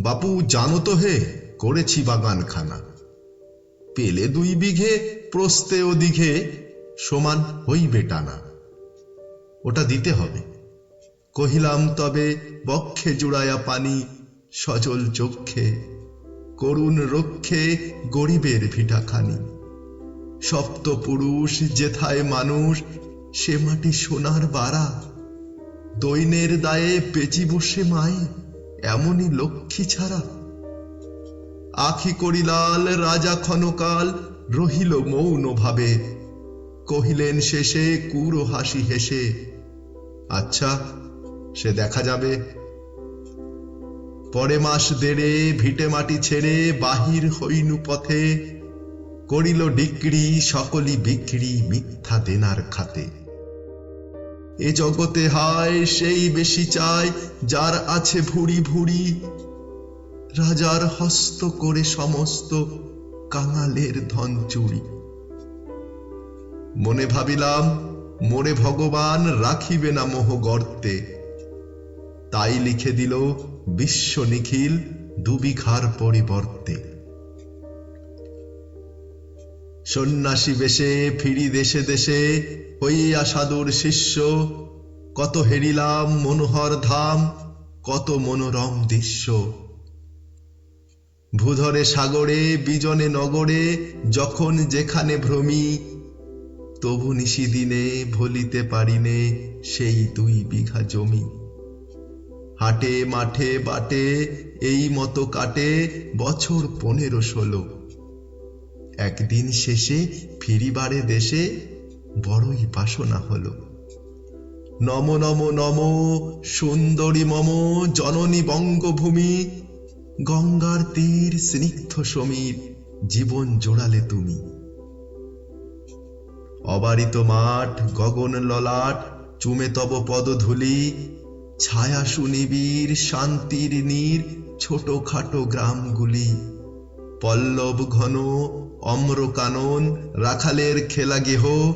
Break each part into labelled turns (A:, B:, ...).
A: বাপু, জানো তো হে, করেছি বাগানখানা। পেলে দুই বিঘে, প্রস্তে ও দিঘে সমান হইবে টানা। ওটা দিতে হবে। কহিলাম, তবে বক্ষে জুড়ায়া পানি, সজল চক্ষে, করুণ রক্ষে গরিবের ভিটাখানি। সপ্ত পুরুষ, যেথায় মানুষ, সে মাটি সোনার বাড়া দৈনের দায়ে পেঁচি বসে মায়ে। এমনই লক্ষ্মী ছাড়া। আখি করিলাল, রাজা ক্ষণকাল রহিল মৌন ভাবে কহিলেন, শেষে কুড়ো হাসি হেসে। আচ্ছা সে দেখা যাবে। পরে মাস দেড়ে ভিটে মাটি ছেড়ে বাহির হইনু পথে। করিল ডিক্রি, সকলি বিক্রি মিথ্যা দেনার খাতে। এ জগতে হায় সেই বেশি চায় যার আছে ভুড়ি ভুড়ি। রাজার হস্ত করে সমস্ত কাঙালের ধন চুরি। মনে ভাবিলাম মোরে ভগবান রাখিবে না মোহ গর্তে। তাই লিখে দিল বিশ্ব নিখিল দুবিঘার পরিবর্তে। সন্ন্যাসী বেশে ফিরি দেশে দেশে হইয়া সাধুর শিষ্য। কত হেরিলাম মনোহর ধাম, কত মনোরম দৃশ্য। ভূধরে সাগরে, বিজনে নগরে, যখন যেখানে ভ্রমি, তবু নিশিদিনে ভুলিতে পারিনে সেই দুই বিঘা জমি। হাটে, মাঠে, বাটে, এই মতো কাটে বছর পনেরো ষোলো। একদিন শেষে ফিরিবারে দেশে বড়ই বাসনা হলো। নম নম নম, সুন্দরী মম, জননী বঙ্গভূমি, গঙ্গার তীর স্নিগ্ধ সমীর, জীবন জোড়ালে তুমি। অবারিত মাঠ, গগন ললাট, চুমে তব পদধূলি ছায়া সুনিবির শান্তির নীর ছোট খাটো গ্রামগুলি। পল্লব ঘন, অম্র কানন, রাখালের খেলা গেহ,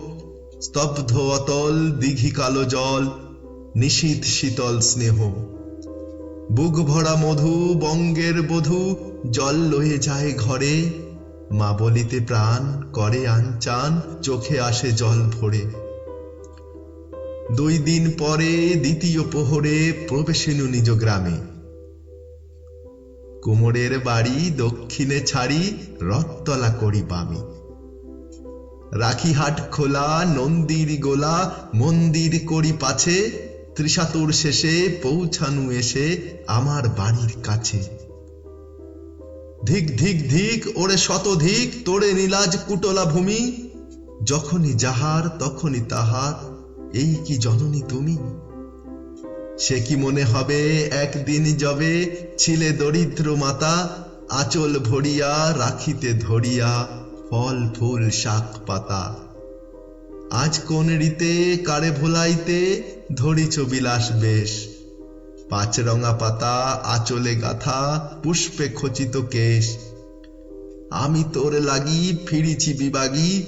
A: স্তব্ধ অতল, দিঘি কালো জল নিশীত শীতল স্নেহ। বুক ভরা মধু, বঙ্গের বধূ, জল লয়ে যায় ঘরে, মা বলিতে প্রাণ, করে আনচান, চোখে আসে জল ভরে। দুই দিন পরে দ্বিতীয় প্রহরে প্রবেশিনু নিজ গ্রামে। কুমোরের বাড়ি দক্ষিণে ছাড়ি রথতলা করি বামে রাখিহাট খোলা, নন্দীর গোলা, মন্দির করি পাছে, ত্রিশাতুর শেষে পৌঁছানু এসে আমার বাড়ির কাছে। ধিক ধিক ধিক ওরে শতধিক তোরে নীলাজ কুটলা ভূমি, যখনই যাহার তখনই তাহার, এই কি জননী তুমি? সে কি মনে হবে, একদিন যবে ছিলে দরিদ্র মাতা, আচল ভরিয়া রাখিতে ধরিয়া ফল, ফুল, শাক, পাতা। আজ কোন রীতে, কারে ভোলাইতে ধরিছ বিলাস বেশ। পাঁচ রঙা পাতা, আচলে গাথা, পুষ্পে খচিত কেশ। আমি তোর লাগি ফিরিছি বিবাগী,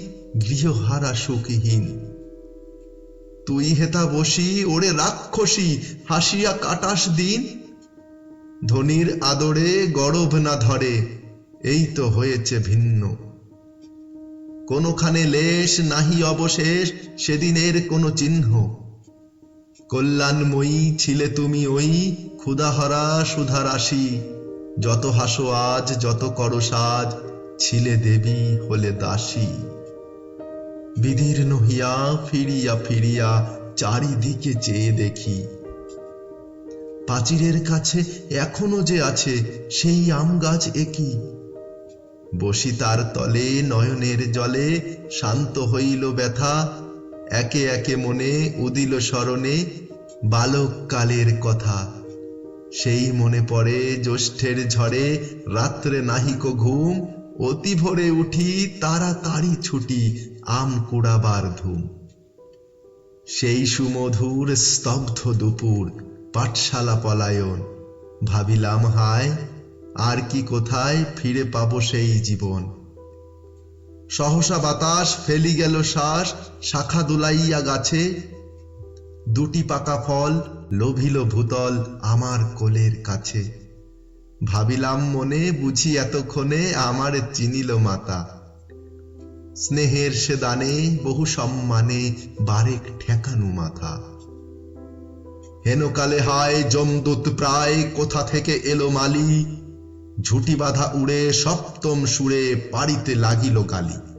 A: গৃহহারা সুখহীন। তুই হেতা বসি, ওরে রাক্ষসী, হাসিয়া কাটাস দিন। ধনির আদরে গরব না ধরে, এই তো হয়েছে ভিন্ন। কোনোখানে লেশ নাহি অবশেষ, সেদিনের কোনো চিহ্ন। কল্যাণময়ী ছিলে তুমি ওই ক্ষুদাহরা সুধা রাশি যত হাসো আজ, যত করো সাজ, ছিলে দেবী হলে দাসী। বিদীর্ণ হিয়া ফিরিয়া ফিরিয়া চারিদিকে চেয়ে দেখি। পাচিরের কাছে এখনও যে আছে, সেই আম গাছ একই বসি তার তলে নয়নের জলে, শান্ত হইল ব্যথা। একে একে মনে উদিল স্মরণে বালক কালের কথা। সেই মনে পড়ে জ্যৈষ্ঠের ঝড়ে, রাত্রে নাহিক ঘুম, অতি ভোরে উঠি তারা তাড়াতাড়ি ছুটি। আম কুড়াবার ধুম। সেই সুমধুর স্তব্ধ দুপুর, পাঠশালা পলায়ন। ভাবিলাম, হায়, আর কি কোথায় ফিরে পাব সেই জীবন। সহসা বাতাস ফেলি গেল শ্বাস, শাখা দুলাইয়া গাছে। দুটি পাকা ফল লোভিল ভূতল আমার কোলের কাছে। ভাবিলাম মনে বুঝি এতক্ষণে আমার চিনিল মাতা। স্নেহের সে দানে বহু সম্মানে বারেক ঠেকানু মাথা। হেনকালে হায় জমদূত প্রায় কোথা থেকে এলো মালি? ঝুটি বাঁধা উড়ে সপ্তম সুরে পাড়িতে লাগিল গালি।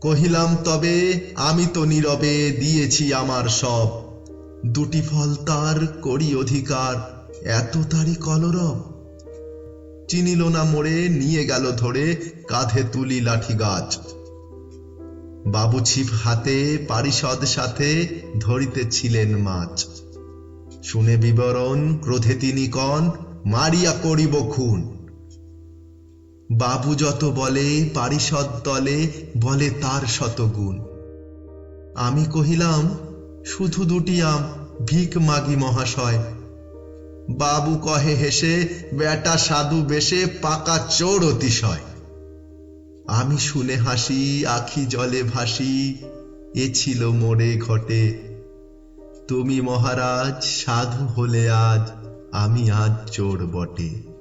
A: কহিলাম, তবে আমি তো নীরবে দিয়েছি আমার সব। দুটি ফল তার করি অধিকার, এত তারি কলরব। চিনিল না মোড়ে, নিয়ে গেল ধরে, কাঁধে তুলি লাঠি গাছ। বাবু ছিপ হাতে, পারিষদ সাথে ধরিতেছিলেন মাছ। শুনে বিবরণ, ক্রোধে তিনি কন, মারিয়া করিব খুন। বাবু যত বলে, পারিষদ দলে, বলে তার শতগুণ। আমি কহিলাম, শুধু দুটি আম, ভিক মাগি মহাশয়। বাবু কহে হেসে, বেটা সাধু বেশে পাকা চোর অতিশয়। আমি শুনে হাসি, আখি জলে ভাসি, এ ছিল মোড়ে ঘটে। তুমি মহারাজ, সাধু হলে আজ, আমি আজ চোর বটে।